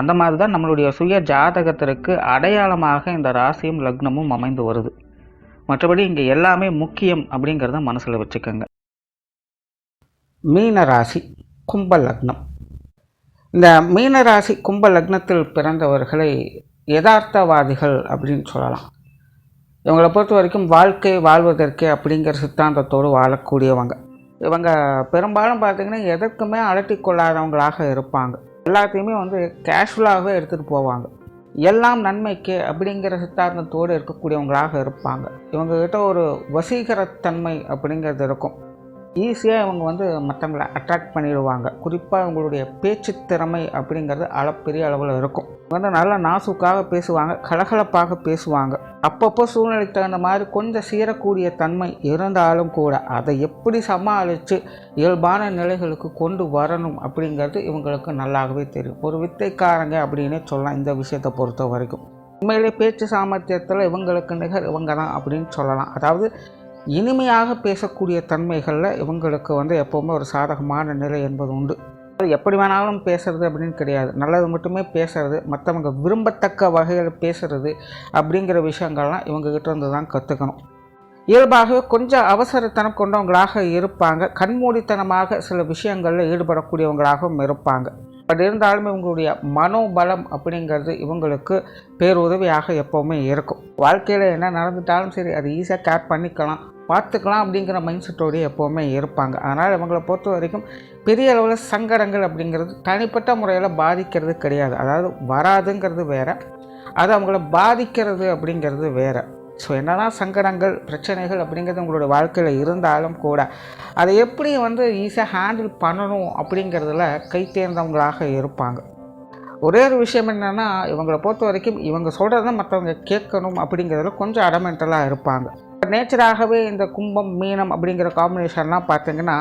அந்த மாதிரி தான் நம்மளுடைய சுய ஜாதகத்திற்கு அடையாளமாக இந்த ராசியும் லக்னமும் அமைந்து வருது. மற்றபடி இங்கே எல்லாமே முக்கியம் அப்படிங்கிறத மனசில் வச்சுக்கோங்க. மீன ராசி கும்ப லக்னம். இந்த மீன ராசி கும்ப லக்னத்தில் பிறந்தவர்களை யதார்த்தவாதிகள் அப்படின்னு சொல்லலாம். இவங்களை பொறுத்த வரைக்கும் வாழ்க்கை வாழ்வதற்கே அப்படிங்கிற சித்தாந்தத்தோடு வாழக்கூடியவங்க. இவங்க பெரும்பாலும் பார்த்திங்கன்னா எதற்குமே அலட்டிக்கொள்ளாதவங்களாக இருப்பாங்க. எல்லாத்தையுமே வந்து கேஷுவலாகவே எடுத்துகிட்டு போவாங்க. எல்லாம் நன்மைக்கு அப்படிங்கிற சித்தாந்தத்தோடு இருக்கக்கூடியவங்களாக இருப்பாங்க. இவங்கக்கிட்ட ஒரு வசீகரத்தன்மை அப்படிங்கிறது இருக்கும். ஈஸியாக இவங்க வந்து மற்றவங்களை அட்ராக்ட் பண்ணிடுவாங்க. குறிப்பாக இவங்களுடைய பேச்சு திறமை அப்படிங்கிறது அளப்பெரிய அளவில் இருக்கும். வந்து நல்லா நாசுக்காக பேசுவாங்க கலகலப்பாக பேசுவாங்க. அப்பப்போ சூழ்நிலைக்கு தகுந்த மாதிரி கொஞ்சம் சீரக்கூடிய தன்மை இருந்தாலும் கூட அதை எப்படி சமாளித்து இயல்பான நிலைகளுக்கு கொண்டு வரணும் அப்படிங்கிறது இவங்களுக்கு நல்லாகவே தெரியும். ஒரு வித்தைக்காரங்க அப்படின்னே சொல்லலாம் இந்த விஷயத்தை பொறுத்த வரைக்கும். உண்மையிலே பேச்சு சாமர்த்தியத்தில் இவங்களுக்கு நிகர் இவங்க தான் அப்படின்னு சொல்லலாம். அதாவது இனிமையாக பேசக்கூடிய தன்மைகளில் இவங்களுக்கு வந்து எப்போவுமே ஒரு சாதகமான நிலை என்பது உண்டு. அது எப்படி வேணாலும் பேசுறது அப்படின்னு கிடையாது. நல்லது மட்டுமே பேசுறது மற்றவங்க விரும்பத்தக்க வகையில் பேசுறது அப்படிங்கிற விஷயங்கள்லாம் இவங்ககிட்ட இருந்து தான் கற்றுக்கணும் இயல்பாகவே கொஞ்சம் அவசரத்தனம் கொண்டவங்களாக இருப்பாங்க. கண்மூடித்தனமாக சில விஷயங்களில் ஈடுபடக்கூடியவங்களாகவும் இருப்பாங்க. பட் இருந்தாலும் இவங்களுடைய மனோபலம் அப்படிங்கிறது இவங்களுக்கு பேருதவியாக எப்போவுமே இருக்கும். வாழ்க்கையில் என்ன நடந்துட்டாலும் சரி அது ஈஸியாக கேர் பண்ணிக்கலாம். பார்த்துக்கலாம் அப்படிங்கிற மைண்ட் செட்டோடய எப்போவுமே இருப்பாங்க. அதனால் இவங்களை பொறுத்த வரைக்கும் பெரிய அளவில் சங்கடங்கள் அப்படிங்கிறது தனிப்பட்ட முறையில் பாதிக்கிறது கிடையாது. அதாவது வராதுங்கிறது வேறு. அது அவங்கள பாதிக்கிறது அப்படிங்கிறது வேறு. ஸோ என்னதான் சங்கடங்கள் பிரச்சனைகள் அப்படிங்கிறது உங்களோட வாழ்க்கையில் இருந்தாலும் கூட அதை எப்படி வந்து ஈஸியாக ஹேண்டில் பண்ணணும் அப்படிங்கிறதுல கை தேர்ந்தவங்களாக இருப்பாங்க. ஒரே ஒரு விஷயம் என்னென்னா இவங்களை பொறுத்த வரைக்கும் இவங்க சொல்கிறத மற்றவங்க கேட்கணும் அப்படிங்கிறதுல கொஞ்சம் அடமெண்டலாக இருப்பாங்க. நேச்சராகவே இந்த கும்பம் மீனம் அப்படிங்கிற காம்பினேஷன்லாம் பார்த்தீங்கன்னா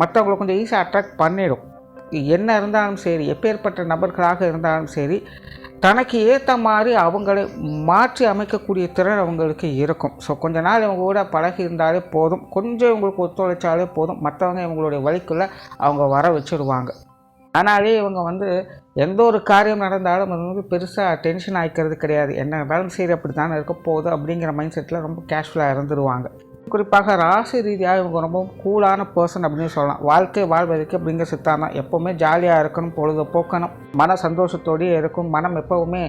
மற்றவங்களை கொஞ்சம் ஈஸியாக அட்ராக்ட் பண்ணிடும். என்ன இருந்தாலும் சரி எப்பேற்பட்ட நபர்களாக இருந்தாலும் சரி தனக்கு ஏற்ற மாதிரி அவங்களை மாற்றி அமைக்கக்கூடிய திறன் அவங்களுக்கு இருக்கும். ஸோ கொஞ்ச நாள் இவங்க கூட பழகி இருந்தாலே போதும். கொஞ்சம் இவங்களுக்கு ஒத்துழைச்சாலே போதும். மற்றவங்க இவங்களுடைய வழிக்குள்ளே அவங்க வர வச்சுருவாங்க. ஆனாலே இவங்க வந்து எந்த ஒரு காரியம் நடந்தாலும் அது வந்து பெருசாக டென்ஷன் ஆகிக்கிறது கிடையாது. என்ன இருந்தாலும் சரி அப்படி தானே இருக்க போகுது அப்படிங்கிற மைண்ட் செட்டில் ரொம்ப கேஷ்ஃபுல்லாக இருந்துருவாங்க. குறிப்பாக ராசி ரீதியாக இவங்க ரொம்ப கூலான பர்சன் அப்படின்னு சொல்லலாம். வாழ்க்கை வாழ்வதற்கு அப்படிங்கிற சித்தாந்தம் எப்போவுமே ஜாலியாக இருக்கணும் பொழுது போக்கணும் மன சந்தோஷத்தோடயே இருக்கும் மனம் எப்போவுமே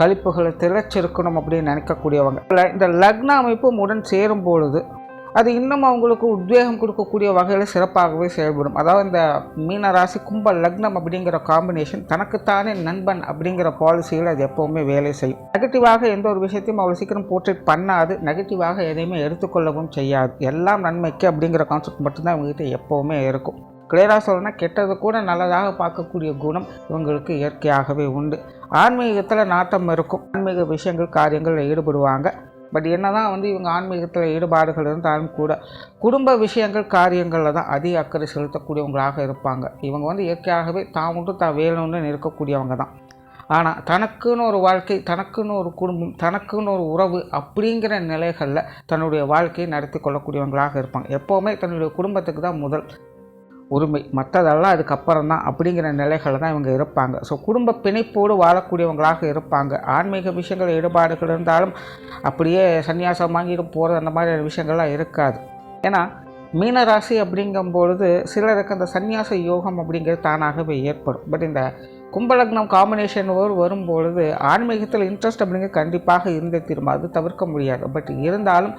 கழிப்புகளை திரைச்சிருக்கணும் அப்படின்னு நினைக்கக்கூடியவங்க. இந்த லக்ன அமைப்பும் உடன் சேரும் பொழுது அது இன்னும் அவங்களுக்கு உத்வேகம் கொடுக்கக்கூடிய வகையில் சிறப்பாகவே செயல்படும். அதாவது இந்த மீன ராசி கும்ப லக்னம் அப்படிங்கிற காம்பினேஷன் தனக்குத்தானே நண்பன் அப்படிங்கிற பாலிசியில் அது எப்போவுமே வேலை செய்யும். நெகட்டிவாக எந்த ஒரு விஷயத்தையும் அவ்வளோ சீக்கிரம் போர்ட்ரேட் பண்ணாது. நெகட்டிவாக எதையுமே எடுத்துக்கொள்ளவும் செய்யாது. எல்லாம் நன்மைக்கு அப்படிங்கிற கான்செப்ட் மட்டும்தான் இவங்ககிட்ட எப்போவுமே இருக்கும். கிளியராக சொல்லணும்னா கெட்டது கூட நல்லதாக பார்க்கக்கூடிய குணம் இவங்களுக்கு இயற்கையாகவே உண்டு. ஆன்மீகத்தில் நாட்டம் இருக்கும். ஆன்மீக விஷயங்கள் காரியங்களில் ஈடுபடுவாங்க. பட் என்ன தான் வந்து இவங்க ஆன்மீகத்தில் ஈடுபாடுகள் இருந்தாலும் கூட குடும்ப விஷயங்கள் காரியங்களில் தான் அதிக அக்கறை செலுத்தக்கூடியவங்களாக இருப்பாங்க. இவங்க வந்து இயற்கையாகவே தான் மட்டும் தான் வேணும்னு இருக்கக்கூடியவங்க தான். ஆனால் தனக்குன்னு ஒரு வாழ்க்கை தனக்குன்னு ஒரு குடும்பம் தனக்குன்னு ஒரு உறவு அப்படிங்கிற நிலைகளில் தன்னுடைய வாழ்க்கையை நடத்தி கொள்ளக்கூடியவங்களாக இருப்பாங்க. எப்போவுமே தன்னுடைய குடும்பத்துக்கு தான் முதல். உரிமை. மற்றதெல்லாம் அதுக்கப்புறம் தான் அப்படிங்கிற நிலைகளில் தான் இவங்க இருப்பாங்க. ஸோ குடும்ப பிணைப்போடு வாழக்கூடியவங்களாக இருப்பாங்க. ஆன்மீக விஷயங்கள் ஈடுபாடுகள் இருந்தாலும் அப்படியே சன்னியாசம் வாங்கிட்டு போகிறது அந்த மாதிரியான விஷயங்கள்லாம் இருக்காது. ஏன்னா மீனராசி அப்படிங்கும்பொழுது சிலருக்கு அந்த சன்னியாச யோகம் அப்படிங்கிறது தானாகவே ஏற்படும். பட் இந்த கும்பலக்னம் காம்பினேஷன் வரும்பொழுது ஆன்மீகத்தில் இன்ட்ரெஸ்ட் அப்படிங்கிறது கண்டிப்பாக இருந்தே திரும்ப அது தவிர்க்க முடியாது. பட் இருந்தாலும்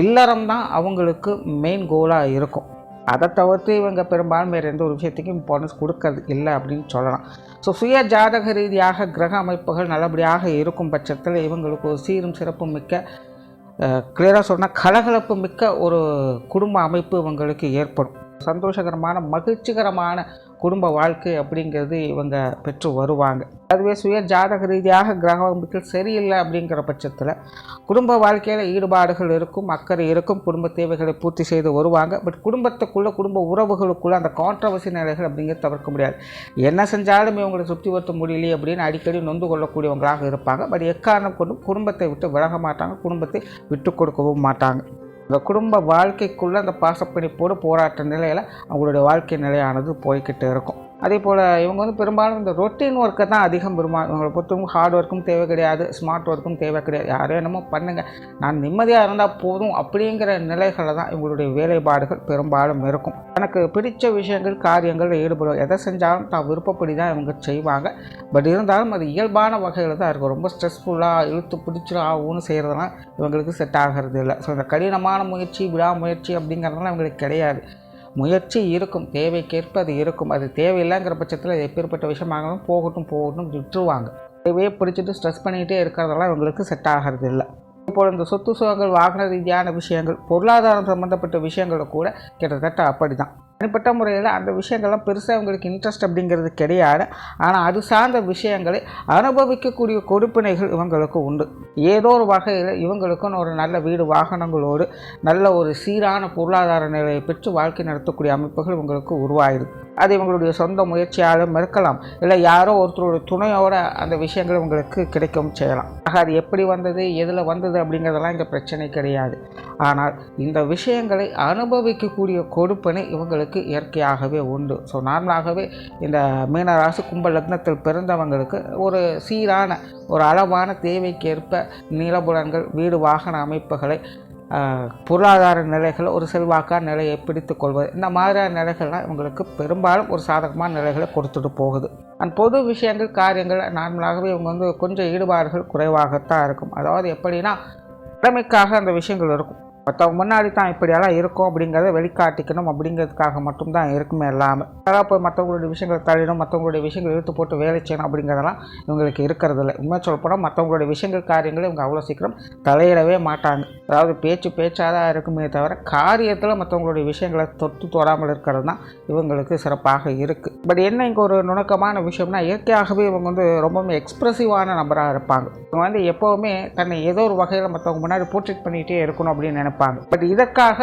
இல்லறம் தான் அவங்களுக்கு மெயின் கோலாக இருக்கும். அதை தவிர்த்து இவங்க பெரும்பாலும் வேறு எந்த ஒரு விஷயத்துக்கும் இம்பார்ட்டன்ஸ் கொடுக்கறது இல்லை அப்படின்னு சொல்லலாம். ஸோ சுய ஜாதக ரீதியாக கிரக அமைப்புகள் நல்லபடியாக இருக்கும் பட்சத்தில் இவங்களுக்கு ஒரு சீரும் சிறப்பும் மிக்க கிளியராக சொன்னால் கலகலப்பு மிக்க ஒரு குடும்ப அமைப்பு இவங்களுக்கு ஏற்படும். சந்தோஷகரமான மகிழ்ச்சிகரமான குடும்ப வாழ்க்கை அப்படிங்கிறது இவங்க பெற்று வருவாங்க. அதுவே சுய ஜாதக ரீதியாக கிரகங்கள் சரியில்லை அப்படிங்கிற பட்சத்தில் குடும்ப வாழ்க்கையில் ஈடுபாடுகள் இருக்கும் அக்கறை இருக்கும் குடும்ப தேவைகளை பூர்த்தி செய்து வருவாங்க. பட் குடும்பத்துக்குள்ளே குடும்ப உறவுகளுக்குள்ளே அந்த கான்ட்ரவர்சி நிலைகள் அப்படிங்கிறது தவிர்க்க முடியாது. என்ன செஞ்சாலும் இவங்களை சுற்றி வருத்த முடியலையே அப்படின்னு அடிக்கடி நொந்து கொள்ளக்கூடியவங்களாக இருப்பாங்க. பட் எக்காரணம் கொண்டும் குடும்பத்தை விட்டு விலக மாட்டாங்க குடும்பத்தை விட்டு கொடுக்கவும் மாட்டாங்க. இந்த குடும்ப வாழ்க்கைக்குள்ளே அந்த பாசப்பிடிப்போடு போராட்ட நிலையில் அவங்களுடைய வாழ்க்கை நிலையானது போய்கிட்டு இருக்கும். அதே போல் இவங்க வந்து பெரும்பாலும் இந்த ரொட்டீன் ஒர்க்கை தான் அதிகம் விரும்புவாங்க. இவங்களை பொறுத்தவங்க ஹார்ட் ஒர்க்கும் தேவை கிடையாது ஸ்மார்ட் ஒர்க்கும் தேவை கிடையாது. யாரோ என்னமோ பண்ணுங்கள் நான் நிம்மதியாக இருந்தால் போதும் அப்படிங்கிற நிலைகளில் தான் இவங்களுடைய வேலைப்பாடுகள் பெரும்பாலும் இருக்கும். எனக்கு பிடித்த விஷயங்கள் காரியங்கள் ஈடுபடும் எதை செஞ்சாலும் தான் விருப்பப்படி தான் இவங்க செய்வாங்க. பட் இருந்தாலும் அது இயல்பான வகையில் தான் இருக்கும். ரொம்ப ஸ்ட்ரெஸ்ஃபுல்லாக இழுத்து பிடிச்சிடும் ஆகும்னு செய்கிறதெல்லாம் இவங்களுக்கு செட் ஆகிறது இல்லை ஸோ இந்த கடினமான முயற்சி விடாமுயற்சி அப்படிங்கிறதெல்லாம் இவங்களுக்கு கிடையாது. முயற்சி இருக்கும் தேவைக்கேற்ப அது இருக்கும். அது தேவையில்லைங்கிற பட்சத்தில் எப்பேற்பட்ட விஷயமாகவும் போகட்டும் போகட்டும் விட்டுருவாங்க. தேவையே பிடிச்சிட்டு ஸ்ட்ரெஸ் பண்ணிகிட்டே இருக்கிறதெல்லாம் இவங்களுக்கு செட் ஆகிறது இல்லை. இப்போ இந்த சொத்து சுகங்கள் வாகன ரீதியான விஷயங்கள் பொருளாதாரம் சம்மந்தப்பட்ட விஷயங்களை கூட கிட்டத்தட்ட அப்படி தான் தனிப்பட்ட முறையில் அந்த விஷயங்கள்லாம் பெருசாக அவங்களுக்கு இன்ட்ரெஸ்ட் அப்படிங்கிறது கிடையாது. ஆனால் அது சார்ந்த விஷயங்களை அனுபவிக்கக்கூடிய கொடுப்பினைகள் இவங்களுக்கு உண்டு. ஏதோ ஒரு வகையில் இவங்களுக்குன்னு ஒரு நல்ல வீடு வாகனங்களோடு நல்ல ஒரு சீரான பொருளாதார நிலையை பெற்று வாழ்க்கை நடத்தக்கூடிய அமைப்புகள் இவங்களுக்கு உருவாயிடுது அது இவங்களுடைய சொந்த முயற்சியாலும் இருக்கலாம். இல்லை யாரோ ஒருத்தருடைய துணையோட அந்த விஷயங்கள் உங்களுக்கு கிடைக்கவும் செய்யலாம். ஆக அது எப்படி வந்தது எதில் வந்தது அப்படிங்கிறதெல்லாம் இங்கே பிரச்சனை கிடையாது. ஆனால் இந்த விஷயங்களை அனுபவிக்கக்கூடிய கொடுப்பனை இவங்களுக்கு இயற்கையாகவே உண்டு. ஸோ நார்மலாகவே இந்த மீனராசி கும்ப லக்னத்தில் பிறந்தவங்களுக்கு ஒரு சீரான ஒரு அளவான தேவைக்கேற்ப நிலபுலன்கள் வீடு வாகன அமைப்புகளை பொருளாதார நிலைகளை ஒரு செல்வாக்கான நிலையை பிடித்து கொள்வது. இந்த மாதிரியான நிலைகள்லாம் இவங்களுக்கு பெரும்பாலும் ஒரு சாதகமான நிலைகளை கொடுத்துட்டு போகுது. அண்ட் பொது விஷயங்கள் காரியங்கள் நார்மலாகவே இவங்க வந்து கொஞ்சம் ஈடுபாடுகள் குறைவாகத்தான் இருக்கும். அதாவது எப்படின்னா திறமைக்காக அந்த விஷயங்கள் இருக்கும். மற்றவங்க முன்னாடி தான் இப்படியெல்லாம் இருக்கும் அப்படிங்கிறத வெளிக்காட்டிக்கணும் அப்படிங்கிறதுக்காக மட்டும்தான் இருக்குமே எல்லாமே அதாவது போய் மற்றவங்களுடைய விஷயங்களை தள்ளிடும் மற்றவங்களுடைய விஷயங்கள் இழுத்து போட்டு வேலை செய்யணும் அப்படிங்கிறதெல்லாம் இவங்களுக்கு இருக்கிறது இல்லை உண்மை சொல்லப்போனால் மற்றவங்களுடைய விஷயங்கள் காரியங்களை இவங்க அவ்வளோ சீக்கிரம் தலையிடவே மாட்டாங்க. அதாவது பேச்சு பேச்சாக தான் இருக்குமே தவிர காரியத்தில் மற்றவங்களுடைய விஷயங்களை தொட்டு தொடாமல் இருக்கிறது தான் இவங்களுக்கு சிறப்பாக இருக்குது பட் என்ன இங்கே ஒரு நுணுக்கமான விஷயம்னா இயற்கையாகவே இவங்க வந்து ரொம்பவுமே எக்ஸ்ப்ரெசிவான நபராக இருப்பாங்க. இவங்க வந்து எப்போவுமே தன்னை ஏதோ ஒரு வகையில் மற்றவங்க முன்னாடி போர்ட்ரேட் பண்ணிகிட்டே இருக்கணும் அப்படின்னு நினைப்பாங்க. நினைப்பாங்க. பட் இதற்காக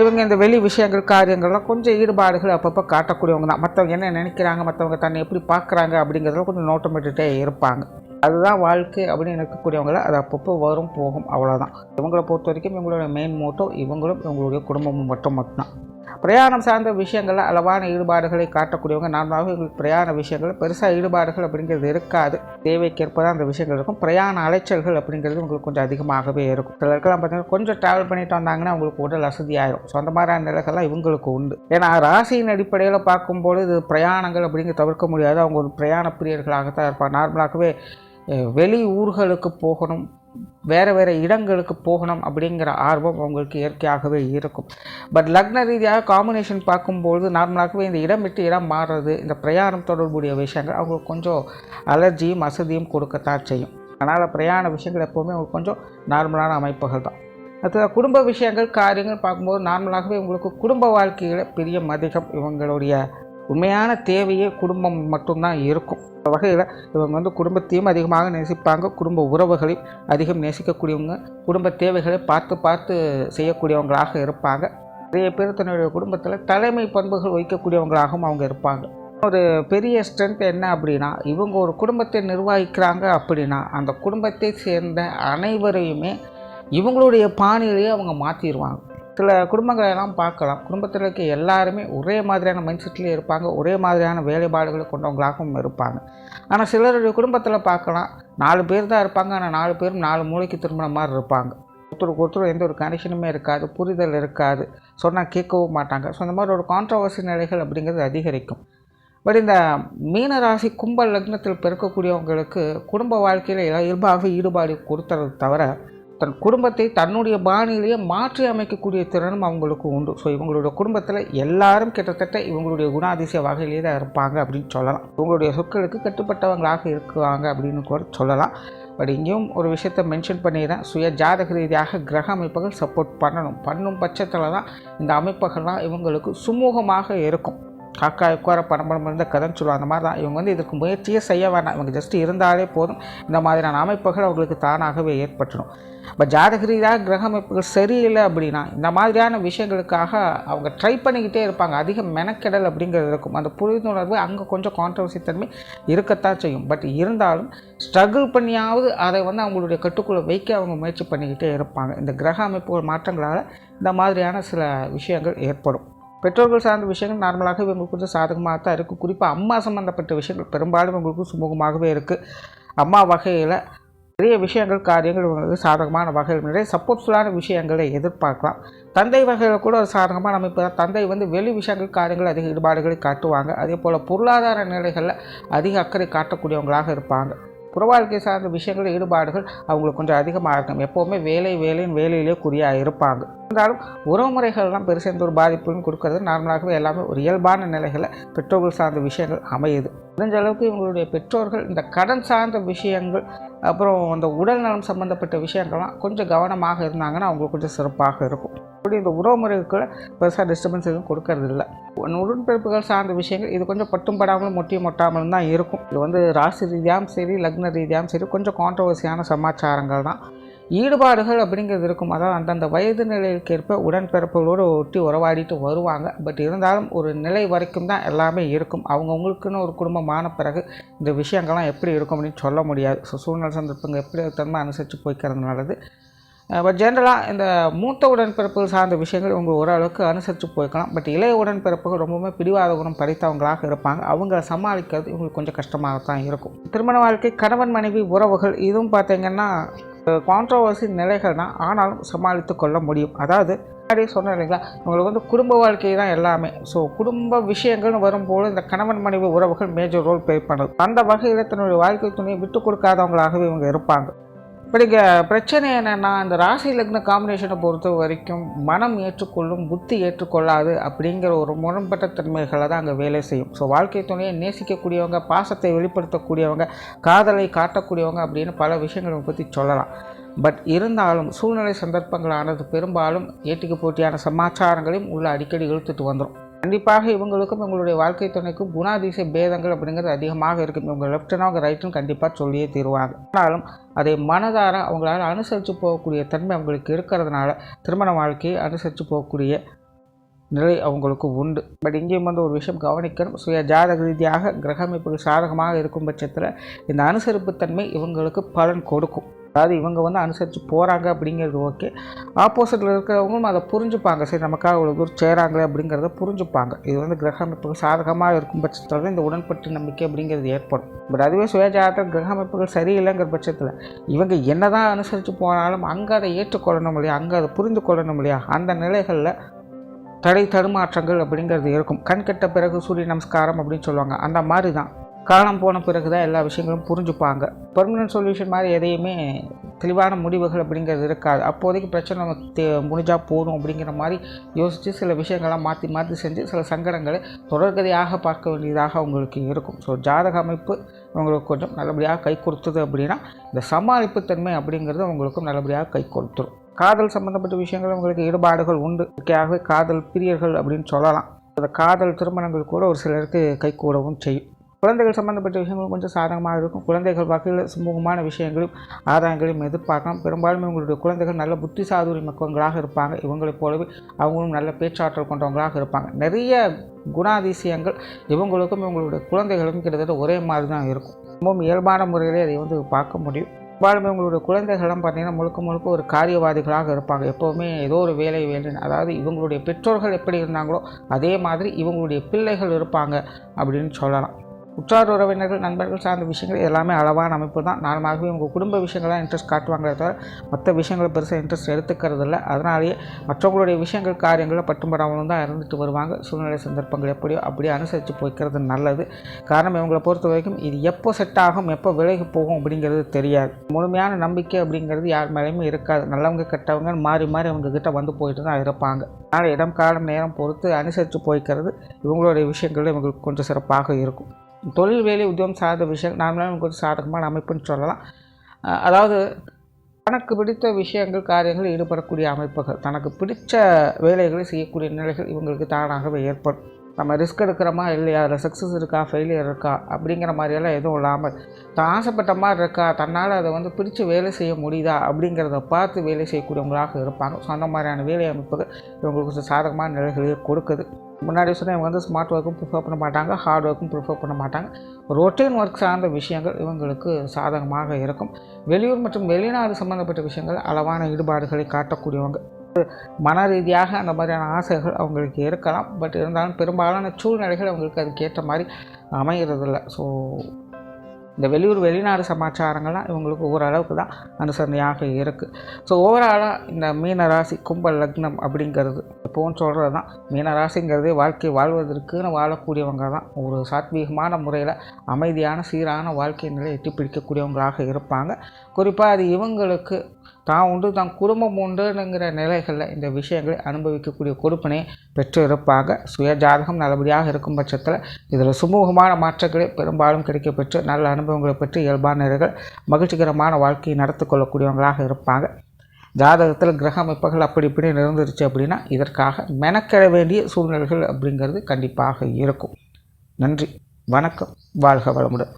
இவங்க இந்த வெளி விஷயங்கள் காரியங்கள்லாம் கொஞ்சம் ஈடுபாடுகள் அப்பப்போ காட்டக்கூடியவங்க தான். மற்றவங்க என்ன நினைக்கிறாங்க மற்றவங்க தன்னை எப்படி பார்க்குறாங்க அப்படிங்கிறதுல கொஞ்சம் நோட்டம் விட்டுட்டே இருப்பாங்க. அதுதான் வாழ்க்கை அப்படின்னு நினைக்கக்கூடியவங்கள அது அப்பப்போ வரும் போகும் அவ்வளோதான் இவங்களை பொறுத்த வரைக்கும் இவங்களோட மெயின் மோட்டோ இவங்களும் இவங்களுடைய குடும்பமும் மட்டும் மட்டும்தான். பிரயாணம் சார்ந்த விஷயங்களில் அளவான ஈடுபாடுகளை காட்டக்கூடியவங்க. நார்மலாகவே எங்களுக்கு பிரயாண விஷயங்கள் பெருசாக ஈடுபாடுகள் அப்படிங்கிறது இருக்காது. தேவைக்கேற்ப தான் அந்த விஷயங்கள் இருக்கும். பிரயாண அலைச்சல்கள் அப்படிங்கிறது உங்களுக்கு கொஞ்சம் அதிகமாகவே இருக்கும். சிலருக்கெல்லாம் பார்த்தீங்கன்னா கொஞ்சம் ட்ராவல் பண்ணிட்டு வந்தாங்கன்னா உங்களுக்கு உடல் வசதி ஸோ அந்த மாதிரியான நிலைகள்லாம் இவங்களுக்கு உண்டு. ஏன்னா ராசியின் அடிப்படையில் பார்க்கும்போது இது பிரயாணங்கள் அப்படிங்கிற தவிர்க்க முடியாது. அவங்க ஒரு பிரயாண பிரியர்களாகத்தான் இருப்பாங்க. நார்மலாகவே வெளி ஊர்களுக்கு போகணும். வேறு வேறு இடங்களுக்கு போகணும் அப்படிங்கிற ஆர்வம் அவங்களுக்கு இயற்கையாகவே இருக்கும். பட் லக்ன ரீதியாக காம்பினேஷன் பார்க்கும்பொழுது நார்மலாகவே இந்த இடம் விட்டு இடம் மாறுறது இந்த பிரயாணம் தொடர்புடைய விஷயங்கள் அவங்களுக்கு கொஞ்சம் அலர்ஜியும் அசதியும் கொடுக்கத்தான் செய்யும். அதனால் பிரயாண விஷயங்கள் எப்போவுமே அவங்களுக்கு கொஞ்சம் நார்மலான அமைப்புகள் தான். அடுத்தது குடும்ப விஷயங்கள் காரியங்கள் பார்க்கும்போது நார்மலாகவே உங்களுக்கு குடும்ப வாழ்க்கையில் பெரிய மதிகம் இவங்களுடைய உண்மையான தேவையே குடும்பம் மட்டும்தான் இருக்கும். வகையில் இவங்க வந்து குடும்பத்தையும் அதிகமாக நேசிப்பாங்க. குடும்ப உறவுகளையும் அதிகம் நேசிக்கக்கூடியவங்க குடும்ப தேவைகளை பார்த்து பார்த்து செய்யக்கூடியவங்களாக இருப்பாங்க. நிறைய பேர் தன்னுடைய குடும்பத்தில் தலைமை பண்புகள் வைக்கக்கூடியவங்களாகவும் அவங்க இருப்பாங்க. ஒரு பெரிய ஸ்ட்ரென்த் என்ன அப்படின்னா இவங்க ஒரு குடும்பத்தை நிர்வகிக்கிறாங்க அப்படின்னா அந்த குடும்பத்தை சேர்ந்த அனைவரையுமே இவங்களுடைய பாணியிலேயே அவங்க மாற்றிடுவாங்க சில குடும்பங்களை எல்லாம் பார்க்கலாம். குடும்பத்தில் இருக்க எல்லாருமே ஒரே மாதிரியான மைண்ட் செட்லேயும் இருப்பாங்க. ஒரே மாதிரியான வேலைப்பாடுகளை கொண்டவங்களாகவும் இருப்பாங்க. ஆனால் சிலருடைய குடும்பத்தில் பார்க்கலாம். நாலு பேர் தான் இருப்பாங்க. ஆனால் நாலு பேரும் நாலு மூளைக்கு திரும்பின மாதிரி இருப்பாங்க. ஒருத்தருக்கு ஒருத்தர் எந்த ஒரு கனெக்ஷனுமே இருக்காது. புரிதல் இருக்காது. சொன்னால் கேட்கவும் மாட்டாங்க. ஸோ இந்த மாதிரி ஒரு கான்ட்ரவர்சி நிலைகள் அப்படிங்கிறது அதிகரிக்கும். பட் இந்த மீன ராசி கும்ப லக்னத்தில் பிறக்கக்கூடியவங்களுக்கு குடும்ப வாழ்க்கையில் இயல்பாக ஈடுபாடு கொடுத்துறது தவிர தன் குடும்பத்தை தன்னுடைய பாணியிலேயே மாற்றி அமைக்கக்கூடிய திறனும் அவங்களுக்கு உண்டு. ஸோ இவங்களுடைய குடும்பத்தில் எல்லாரும் கிட்டத்தட்ட இவங்களுடைய குணாதிசய வகையிலேயே தான் இருப்பாங்க அப்படின்னு சொல்லலாம். இவங்களுடைய சொற்களுக்கு கட்டுப்பட்டவங்களாக இருக்குவாங்க அப்படின்னு கூட சொல்லலாம். பட் இங்கேயும் ஒரு விஷயத்தை மென்ஷன் பண்ணிடுறேன் சுய ஜாதக ரீதியாக கிரக அமைப்புகள் சப்போர்ட் பண்ணணும். பண்ணும் பட்சத்தில் தான் இந்த அமைப்புகள்லாம் இவங்களுக்கு சுமூகமாக இருக்கும். காக்கா உட்கார படம் படம் இருந்த கதைன்னு சொல்லுவாங்க. அந்த மாதிரி தான் இவங்க வந்து இதற்கு முயற்சியே செய்ய வேண்டாம் இவங்க ஜஸ்ட் இருந்தாலே போதும். இந்த மாதிரியான அமைப்புகள் அவங்களுக்கு தானாகவே ஏற்பட்டுடும். இப்போ ஜாதக ரீதியாக கிரக அமைப்புகள் சரியில்லை அப்படின்னா இந்த மாதிரியான விஷயங்களுக்காக அவங்க ட்ரை பண்ணிக்கிட்டே இருப்பாங்க. அதிக மெனக்கெடல் அப்படிங்கிறது இருக்கும். அந்த புரிந்துணர்வு அங்கே கொஞ்சம் கான்ட்ரவர்சி தன்மை இருக்கத்தான் செய்யும். பட் இருந்தாலும் ஸ்ட்ரகிள் பண்ணியாவது அதை வந்து அவங்களுடைய கட்டுக்குள்ளே வைக்க அவங்க முயற்சி பண்ணிக்கிட்டே இருப்பாங்க. இந்த கிரக அமைப்புகள் மாற்றங்களால் இந்த மாதிரியான சில விஷயங்கள் ஏற்படும். பெற்றோர்கள் சார்ந்த விஷயங்கள் நார்மலாக இவங்களுக்கு கொஞ்சம் சாதகமாக தான் இருக்குது. குறிப்பாக அம்மா சம்மந்தப்பட்ட விஷயங்கள் பெரும்பாலும் இவங்களுக்கு சுமூகமாகவே இருக்குது. அம்மா வகையில் நிறைய விஷயங்கள் காரியங்கள் இவங்களுக்கு சாதகமான வகையில் நிறைய சப்போர்ட்ஃபுல்லான விஷயங்களை எதிர்பார்க்கலாம். தந்தை வகையில் கூட ஒரு சாதகமான அமைப்பு தான். தந்தை வந்து வெளி விஷயங்கள் காரியங்கள் அதிக ஈடுபாடுகளை காட்டுவாங்க. அதே போல் பொருளாதார நிலைகளில் அதிக அக்கறை காட்டக்கூடியவங்களாக இருப்பாங்க. புற வாழ்க்கை சார்ந்த விஷயங்கள் ஈடுபாடுகள் அவங்களுக்கு கொஞ்சம் அதிகமாக இருக்கும். எப்போவுமே வேலை வேலையின் வேலையிலே குறியாக இருப்பாங்க. இருந்தாலும் உறவுமுறைகள்லாம் பெருசு எந்த ஒரு பாதிப்புன்னு கொடுக்கறது நார்மலாகவே எல்லாமே ஒரு இயல்பான நிலைகளை பெற்றோர்கள் சார்ந்த விஷயங்கள் அமையுது. முடிஞ்ச அளவுக்கு இவங்களுடைய பெற்றோர்கள் இந்த கடன் சார்ந்த விஷயங்கள் அப்புறம் அந்த உடல் நலம் சம்மந்தப்பட்ட விஷயங்கள்லாம் கொஞ்சம் கவனமாக இருந்தாங்கன்னா அவங்களுக்கு கொஞ்சம் சிறப்பாக இருக்கும். அப்படி இந்த உறவுமுறைகளுக்குள்ள பெருசாக டிஸ்டர்பன்ஸ் எதுவும் கொடுக்கறது இல்லை உடன்பிறப்புகள் சார்ந்த விஷயங்கள் இது கொஞ்சம் பட்டும் படாமலும் மொட்டியும் மொட்டாமலும் தான் இருக்கும். இது வந்து ராசி ரீதியாகவும் சரி லக்ன ரீதியாகவும் சரி கொஞ்சம் கான்ட்ரவர்சியான சமாச்சாரங்கள் தான். ஈடுபாடுகள் அப்படிங்கிறது இருக்கும். அதாவது அந்தந்த வயது நிலைக்கேற்ப உடன்பிறப்புகளோடு ஒட்டி உறவாடிட்டு வருவாங்க. பட் இருந்தாலும் ஒரு நிலை வரைக்கும் தான் எல்லாமே இருக்கும். அவங்கவுங்களுக்குன்னு ஒரு குடும்பமான பிறகு இந்த விஷயங்கள்லாம் எப்படி இருக்கும் அப்படின்னு சொல்ல முடியாது. ஸோ சூழ்நிலை சந்தர்ப்பங்கள் எப்படி தன்மை அனுசரித்து போய்க்கிறது நல்லது. Uh, பட் ஜென்ரலாக இந்த மூத்த உடன்பிறப்புகள் சார்ந்த விஷயங்கள் இவங்க ஓரளவுக்கு அனுசரித்து போய்க்கலாம். பட் இளைய உடன்பிறப்புகள் ரொம்பவுமே பிடிவாத குணம் படைத்தவங்களாக இருப்பாங்க. அவங்கள சமாளிக்கிறது இவங்களுக்கு கொஞ்சம் கஷ்டமாக தான் இருக்கும். திருமண வாழ்க்கை கணவன் மனைவி உறவுகள் இதுவும் பார்த்தீங்கன்னா கான்ட்ரவர்சி நிலைகள் தான் ஆனாலும் சமாளித்து கொள்ள முடியும். அதாவது முன்னாடியே சொன்னேன் இல்லைங்களா உங்களுக்கு வந்து குடும்ப வாழ்க்கை தான் எல்லாமே. ஸோ குடும்ப விஷயங்கள்னு வரும்போது இந்த கணவன் மனைவி உறவுகள் மேஜர் ரோல் பிளே பண்ணுது. அந்த வகையில் தன்னுடைய வாழ்க்கை துணையை விட்டு கொடுக்காதவங்களாகவே இவங்க இருப்பாங்க. பட் இங்கே பிரச்சனை என்னென்னா இந்த ராசி லக்ன காம்பினேஷனை பொறுத்த வரைக்கும் மனம் ஏற்றுக்கொள்ளும் புத்தி ஏற்றுக்கொள்ளாது அப்படிங்கிற ஒரு முரண்பட்ட தன்மைகளை தான் அங்கே வேலை செய்யும். ஸோ வாழ்க்கை துணையை நேசிக்கக்கூடியவங்க பாசத்தை வெளிப்படுத்தக்கூடியவங்க காதலை காட்டக்கூடியவங்க அப்படின்னு பல விஷயங்களை பற்றி சொல்லலாம். பட் இருந்தாலும் சூழ்நிலை சந்தர்ப்பங்களானது பெரும்பாலும் ஏட்டிக்கு போட்டியான சமாச்சாரங்களையும் உள்ள அடிக்கடி இழுத்துட்டு வந்துடும் கண்டிப்பாக இவங்களுக்கும் இவங்களுடைய வாழ்க்கை துணைக்கும் குணாதிசய பேதங்கள் அப்படிங்கிறது அதிகமாக இருக்கும். இவங்க லெஃப்ட்னா அவங்க ரைட்டுன்னு கண்டிப்பாக சொல்லியே தீருவாங்க. ஆனாலும் அதை மனதார அவங்களால அனுசரித்து போகக்கூடிய தன்மை அவங்களுக்கு இருக்கிறதுனால திருமண வாழ்க்கையை அனுசரித்து போகக்கூடிய நிலை அவங்களுக்கு உண்டு. பட் இங்கேயும் வந்து ஒரு விஷயம் கவனிக்கணும். சுய ஜாதக ரீதியாக கிரக சாதகமாக இருக்கும் பட்சத்தில் இந்த அனுசரிப்புத்தன்மை இவங்களுக்கு பலன் கொடுக்கும். அதாவது இவங்க வந்து அனுசரித்து போகிறாங்க அப்படிங்கிறது ஓகே ஆப்போசிட்டில் இருக்கிறவங்களும் அதை புரிஞ்சுப்பாங்க. சரி நமக்காக இவ்வளோ தூரம் சேராங்களே அப்படிங்கிறத புரிஞ்சுப்பாங்க. இது வந்து கிரக அமைப்புகள் சாதகமாக இருக்கும் பட்சத்தில் தான் இந்த உடன்பட்டு நம்பிக்கை அப்படிங்கிறது ஏற்படும். பட் அதுவே சுயஜாத கிரக அமைப்புகள் சரியில்லைங்கிற பட்சத்தில் இவங்க என்ன தான் அனுசரித்து போனாலும் அங்கே அதை ஏற்றுக்கொள்ளணும் இல்லையா? அங்கே அதை புரிந்து கொள்ளணும் இல்லையா? அந்த நிலைகளில் தடை தடுமாற்றங்கள் அப்படிங்கிறது இருக்கும். கண் கெட்ட பிறகு சூரிய நமஸ்காரம் அப்படின்னு சொல்லுவாங்க. அந்த மாதிரி தான் காலம் போன பிறகு தான் எல்லா விஷயங்களும் புரிஞ்சுப்பாங்க. பெர்மனன்ட் சொல்யூஷன் மாதிரி எதையுமே தெளிவான முடிவுகள் அப்படிங்கிறது இருக்காது. அப்போதைக்கு பிரச்சனை நமக்கு தே முடிஞ்சால் போதும் அப்படிங்கிற மாதிரி யோசித்து சில விஷயங்கள்லாம் மாற்றி மாற்றி செஞ்சு சில சங்கடங்களை தொடர்கதையாக பார்க்க வேண்டியதாக அவங்களுக்கு இருக்கும். ஸோ ஜாதக அமைப்பு அவங்களுக்கு கொஞ்சம் நல்லபடியாக கை கொடுத்தது அப்படின்னா இந்த சமாளிப்பு தன்மை அப்படிங்கிறது அவங்களுக்கும் நல்லபடியாக கை கொடுத்துரும். காதல் சம்மந்தப்பட்ட விஷயங்கள் உங்களுக்கு ஈடுபாடுகள் உண்டு. இயற்கையாகவே காதல் பிரியர்கள் அப்படின்னு சொல்லலாம். அந்த காதல் திருமணங்கள் கூட ஒரு சிலருக்கு கைகூடவும் செய்யும். குழந்தைகள் சம்மந்தப்பட்ட விஷயங்கள் கொஞ்சம் சாதகமாக இருக்கும். குழந்தைகள் வகையில் சுமூகமான விஷயங்களும் ஆதாயங்களையும் எதிர்பார்க்கலாம். பெரும்பாலும் இவங்களுடைய குழந்தைகள் நல்ல புத்தி சாதுரி மக்கவங்களாக இருப்பாங்க. இவங்களைப் போலவே அவங்களும் நல்ல பேச்சாற்றல் கொண்டவங்களாக இருப்பாங்க. நிறைய குணாதிசயங்கள் இவங்களுக்கும் இவங்களுடைய குழந்தைகளுக்கும் கிட்டத்தட்ட ஒரே மாதிரி தான் இருக்கும். ரொம்பவும் இயல்பான முறையிலே அதை வந்து பார்க்க முடியும். பெரும்பாலும் இவங்களுடைய குழந்தைகள்லாம் பார்த்தீங்கன்னா முழுக்க முழுக்க ஒரு காரியவாதிகளாக இருப்பாங்க. எப்போவுமே ஏதோ ஒரு வேலை வேலைன்னு அதாவது இவங்களுடைய பெற்றோர்கள் எப்படி இருந்தாங்களோ அதே மாதிரி இவங்களுடைய பிள்ளைகள் இருப்பாங்க அப்படின்னு சொல்லலாம். உற்றார் உறவினர்கள் நண்பர்கள் சார்ந்த விஷயங்கள் எல்லாமே அளவான அமைப்பு தான். நார்மலாகவே உங்கள் குடும்ப விஷயங்கள் தான் இன்ட்ரெஸ்ட் காட்டுவாங்களே தவிர மற்ற விஷயங்களை பெருசாக இன்ட்ரெஸ்ட் எடுத்துக்கிறது இல்லை. அதனாலேயே மற்றவங்களுடைய விஷயங்கள் காரியங்களில் பட்டுப்படாமலும் தான் இருந்துட்டு வருவாங்க. சூழ்நிலை சந்தர்ப்பங்கள் எப்படியோ அப்படியே அனுசரித்து போய்க்கிறது நல்லது. காரணம் இவங்களை பொறுத்த வரைக்கும் இது எப்போ செட் ஆகும் எப்போ விலகி போகும் அப்படிங்கிறது தெரியாது. முழுமையான நம்பிக்கை அப்படிங்கிறது யார் மேலேயுமே இருக்காது. நல்லவங்க கெட்டவங்க மாறி மாறி அவங்கக்கிட்ட வந்து போயிட்டு தான் இருப்பாங்க. அதனால் இடம் காலம் நேரம் பொறுத்து அனுசரித்து போய்க்கிறது இவங்களுடைய விஷயங்கள் இவங்களுக்கு கொஞ்சம் சிறப்பாக இருக்கும். தொழில் வேலை உத்தியோகம் சார்ந்த விஷயம் நார்மலாக ஒரு சாதகமான அமைப்புன்னு சொல்லலாம். அதாவது தனக்கு பிடித்த விஷயங்கள் காரியங்கள் ஈடுபடக்கூடிய அமைப்புகள் தனக்கு பிடித்த வேலைகளை செய்யக்கூடிய நிலைகள் இவங்களுக்கு தானாகவே ஏற்படும். நம்ம ரிஸ்க் எடுக்கிறோமா இல்லையா? அதில் சக்ஸஸ் இருக்கா? ஃபெயிலியர் இருக்கா? அப்படிங்கிற மாதிரியெல்லாம் எதுவும் இல்லாமல் தான் ஆசைப்பட்ட மாதிரி இருக்கா? தன்னால் அதை வந்து பிரித்து வேலை செய்ய முடியுதா? அப்படிங்கிறத பார்த்து வேலை செய்யக்கூடியவங்களாக இருப்பாங்க. ஸோ அந்த மாதிரியான வேலை அமைப்புகள் இவங்களுக்கு கொஞ்சம் சாதகமான நிலைகளையே கொடுக்குது. முன்னாடி சொன்ன இவங்க வந்து ஸ்மார்ட் ஒர்க்கும் ப்ரிஃபர் பண்ண மாட்டாங்க ஹார்ட் ஒர்க்கும் ப்ரிஃபர் பண்ண மாட்டாங்க. ரொட்டீன் ஒர்க் சார்ந்த விஷயங்கள் இவங்களுக்கு சாதகமாக இருக்கும். வெளியூர் மற்றும் வெளிநாடு சம்மந்தப்பட்ட விஷயங்கள் அளவான ஈடுபாடுகளை காட்டக்கூடியவங்க. மன ரீதியாக அந்த மாதிரியான ஆசைகள் அவங்களுக்கு இருக்கலாம். பட் இருந்தாலும் பெரும்பாலான சூழ்நிலைகள் அவங்களுக்கு அதுக்கேற்ற மாதிரி அமைகிறதில்ல ஸோ இந்த வெளியூர் வெளிநாடு சமாச்சாரங்கள்லாம் இவங்களுக்கு ஓரளவுக்கு தான் அனுசரணையாக இருக்குது ஸோ ஓவராலாக இந்த மீனராசி கும்ப லக்னம் அப்படிங்கிறது இப்போன்னு சொல்கிறது தான். மீனராசிங்கிறதே வாழ்க்கை வாழ்வதற்குன்னு வாழக்கூடியவங்க தான். ஒரு சாத்வீகமான முறையில் அமைதியான சீரான வாழ்க்கை நிலை எட்டி பிடிக்கக்கூடியவங்களாக இருப்பாங்க. குறிப்பாக அது இவங்களுக்கு தான் உண்டு தான் குடும்பம் உண்டுங்கிற நிலைகளில் இந்த விஷயங்களை அனுபவிக்கக்கூடிய கொடுப்பினை பெற்று இருப்பாங்க சுய ஜாதகம் நல்லபடியாக இருக்கும் பட்சத்தில் இதில் சுமூகமான மாற்றங்களை பெரும்பாலும் கிடைக்கப்பெற்று நல்ல அனுபவங்களை பெற்று இயல்பானவர்கள் மகிழ்ச்சிகரமான வாழ்க்கையை நடத்தி கொள்ளக்கூடியவங்களாக இருப்பாங்க. ஜாதகத்தில் கிரக அமைப்புகள் அப்படி இப்படி இருந்துருச்சு அப்படின்னா இதற்காக மெனக்கிட வேண்டிய சூழ்நிலைகள் அப்படிங்கிறது கண்டிப்பாக இருக்கும். நன்றி வணக்கம் வாழ்க வளமுடன்.